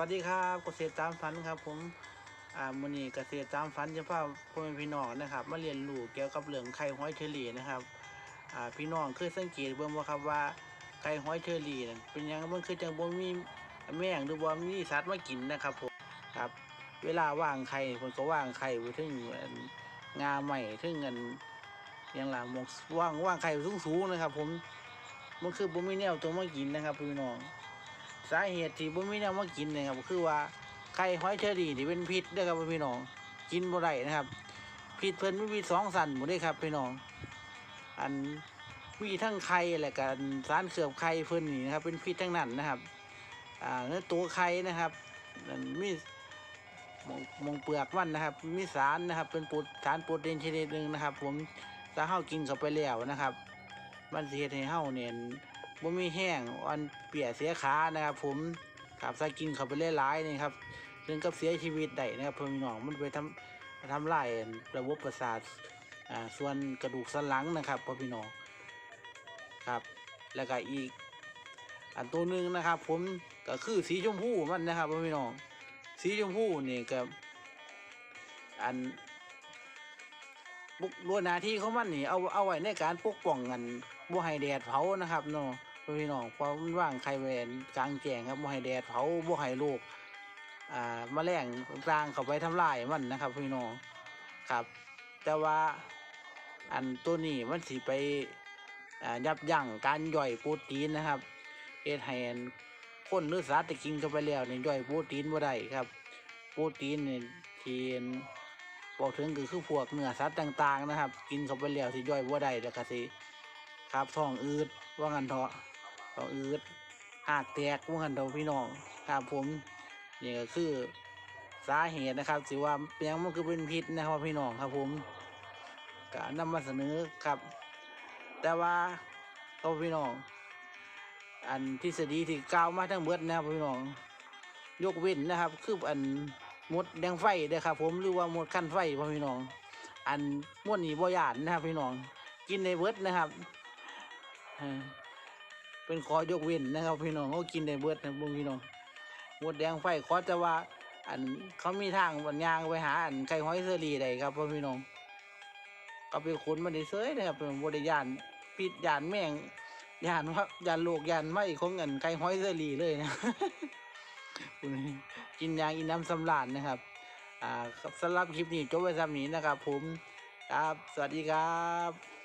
วัสดีครับเกษตรตามฝันครับ ผมอ่ามือนี้เกษตรตามฝันจะพาพ่อแม่พี่น้องนะครับ มาเรียนรู้เกี่ยวกับเรื่องไข่ห้อยเชอรี่นะครับอ่าพี่น้องเคยสังเกตเบิ่งบ่าครับว่าไข่ห้อยเชอรี่นั่นเป็นยังมันคือจังบ่มีแม่งหรือบ่มีสัตว์มากินนะครับผมครับ เวลาว่างไข่เพิ่นก็ว่างไข่ไว้ถึงอันงาใหม่ถึงอันหยังล่ะหมองว่างว่างไข่สูงๆนะครับ ผมมันคือบ่มีแนวตัวมากินนะครับพี่น้อง สาเหตุที่บ่มีแนวมากินนะครับคือว่าไข่หอยเชอรี่นี่เป็นพิษเด้อครับพี่น้องกินบ่ได้นะครับพิษเพิ่นมีพิษสองสันหมดเลยครับพี่น้อง อันมีทั้งไข่และก็สารเคลือบไข่เพิ่นนี่นะครับ เป็นพิษทั้งนั้นนะครับ อ่าเนื้อตัวไข่นะครับมีมงหมองเปลือกมันนะครับ มีสารนะครับเป็นปรสารโปรตีนชนิดหนึ่งนะครับ ผมถ้าเฮากินเข้าไปแล้วนะครับ มันเฮ็ดให้เฮาเนี่ย บ่มีแห้งอ่อนเปียเสียขานะครับ ผมกับใส่กินเข้าไปหลายนี่ครับถึงกับเสียชีวิตได้นะครับเพิ่นพี่น้องมันไปทำทำลายระบบประสาทอ่าส่วนกระดูกสันหลังนะครับพ่อพี่น้องครับ แล้วก็อีก อันตัวหนึ่งนะครับ ผมก็คือสีชมพูมันนะครับพ่อพี่น้องสีชมพูนี่ก็อันบุกรวนาที่เขามันนี่เอาเอาไว้ในการปกป้องกันบ่ให้แดดเผานะครับเนาะ พี่น้องเพราะมันว่างไข่แหวนกลางแจ้งครับบ่ให้แดดเผาบ่ให้โรคอ่าแมลงต่างๆเข้าไปทำลายมันนะครับพี่น้องครับ แต่ว่าอันตัวนี้มันสิไปอ่ายับยั้งการย่อยโปรตีนนะครับเฮ็ดให้อันคนหรือสัตว์ที่กินเข้าไปแล้วเนี่ย่อยโปรตีนบ่ได้ครับ โปรตีนเนี่ยทีนบอกถึงก็คือพวกเนื้อสัตว์ต่าง ๆ นะครับ กินเข้าไปแล้วสิย่อยบ่ได้แล้วก็สิครับท้องอืดว่างันเถอะ ท้องอืดหากแตกว่างันเถอะพี่น้องครับผมนี่ก็คือสาเหตุนะครับสิว่าเปียงมันคือเป็นพิษนะครับพี่น้องครับผมก็นำมาเสนอครับ แต่ว่าเขาพี่น้อง อันทฤษฎีที่กล่าวมาทั้งหมดนะครับพี่น้อง ยกเว้นนะครับ คืออันมดแดงไฟเด้อครับ ผมหรือว่ามดขั้นไฟพ่อพี่น้อง อันมดนี่บ่ยานนะครับพี่น้อง กินในเบิร์ดนะครับ เป็นขอยกเว้นนะครับ พี่น้องเขากินได้เบิดนะบุ้งพี่น้องหมดแดงไฟขอจะว่า อันเขามีทางบันยางไปหาอันไก่ห้อยเสรีได้ครับพ่อพี่น้องก็ไปขุนมาได้เสยนะครับเป็นบริยานปิดยานแม่งยานว่ายานโลกยานไม่ของเงินไก่ห้อยเสรีเลยนะคุณกินยางอินน้ำสำราญนะครับ อ่าสำหรับคลิปนี้จบไว้สำนี้นะครับ ผมครับสวัสดีครับ